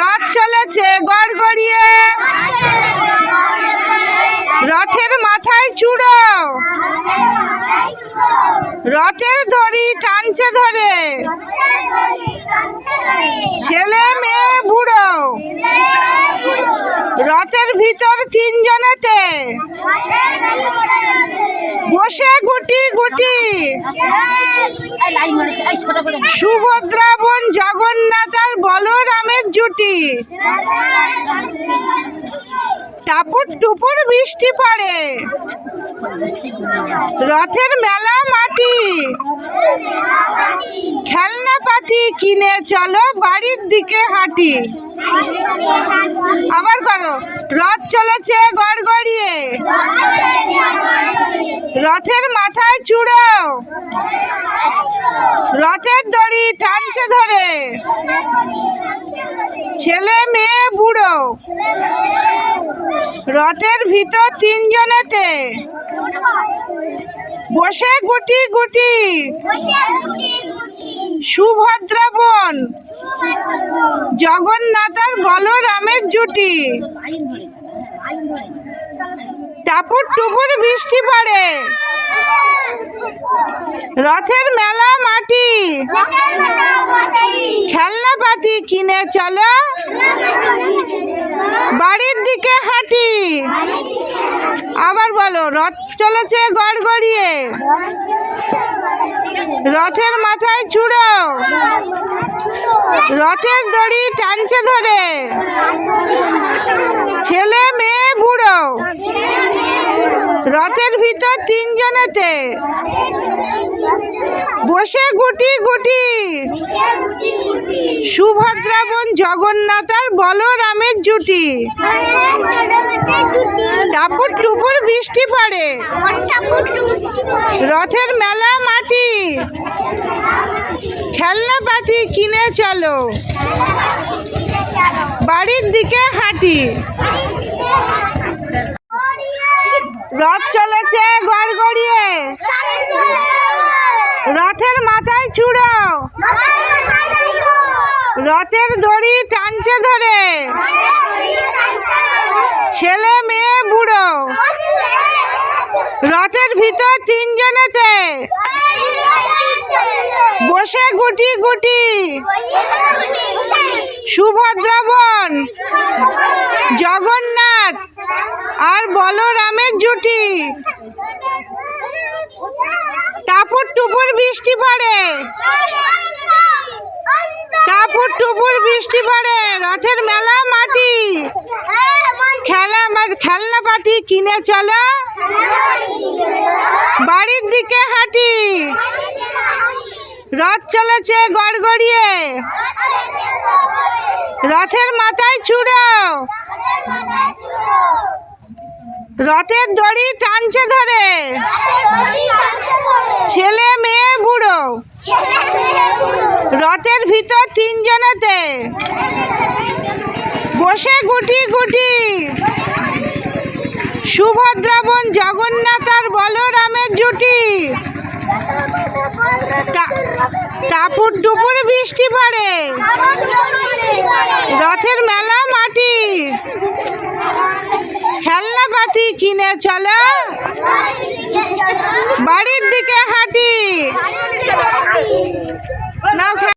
রথ চলেছে, গড় গড়িয়ে। রথের মাথায় চূড়ো। রথের দড়ি টানছে ধরে। ছেলে, মেয়ে, বুড়ো। রথের ভিতর তিনজনেতে। বসে গুটি গুটি। সুভদ্রা বোন জগন্নাথ আর বলরামের জুটি। টাপুর টুপুর বৃষ্টি পড়ে। রথের মেলা মাটি। খেলনা পাতি কিনে চলো বাড়ির দিকে হাঁটি। আবার করো, রথ চলেছে গড় গড়িয়ে রথের মাথায় চূড়ো রথের টানছে ধরে। ছেলে মেয়ে বুড়ো। রথের ভিতর তিনজনেতে। বসে গুটি গুটি। সুভদ্রা বোন জগন্নাথ আর বলরামের জুটি। টাপুর টুপুর বৃষ্টি পড়ে। রথের মেলা মাটি। কিনে চলো? বাড়ির দিকে হাঁটি। আবার বলো, রথ চলেছে গড় গড়িয়ে। রথের মাথায় চূড়ো রথের দড়ি টানছে ধরে। ছেলে মেয়ে বুড়ো। রথের ভিতর তিনজনেতে। বসে গুটি গুটি। সুভদ্রা বোন জগন্নাথ আর বলরামের জুটি। টাপুর টুপুর বৃষ্টি পড়ে। রথের মেলা মাটি। খেলনা পাতি কিনে চলো। বাড়ির দিকে হাঁটি রথ চলেছে গড় গড়িয়ে রথের মাথায় চূড়ো রথের দড়ি টানছে ধরে। ছেলে, মেয়ে, বুড়ো। রথের ভিতর তিনজনেতে বসে গুটি গুটি। সুভদ্রা বোন জগন্নাথ আর বলরামের জুটি। বৃষ্টি পড়ে। টাপুর টুপুর বৃষ্টি পড়ে, রথের মেলা মাটি। খেলা খেলনা পাতি কিনে চলো। বাড়ির দিকে হাঁটি। রথ চলেছে গড় গড়িয়ে রথের মাথায় চূড়ো রথের দড়ি টানছে ধরে। ছেলে মেয়ে বুড়ো। রথের ভিতর তিনজনেতে। বসে গুটি গুটি। সুভদ্রা বোন জগন্নাথ আর বলরামের জুটি। টাপুর টুপুর বৃষ্টি পড়ে। রথের মেলা মাটি। পাতি কিনে চলো। বাড়ির দিকে হাঁটি। নাও খে-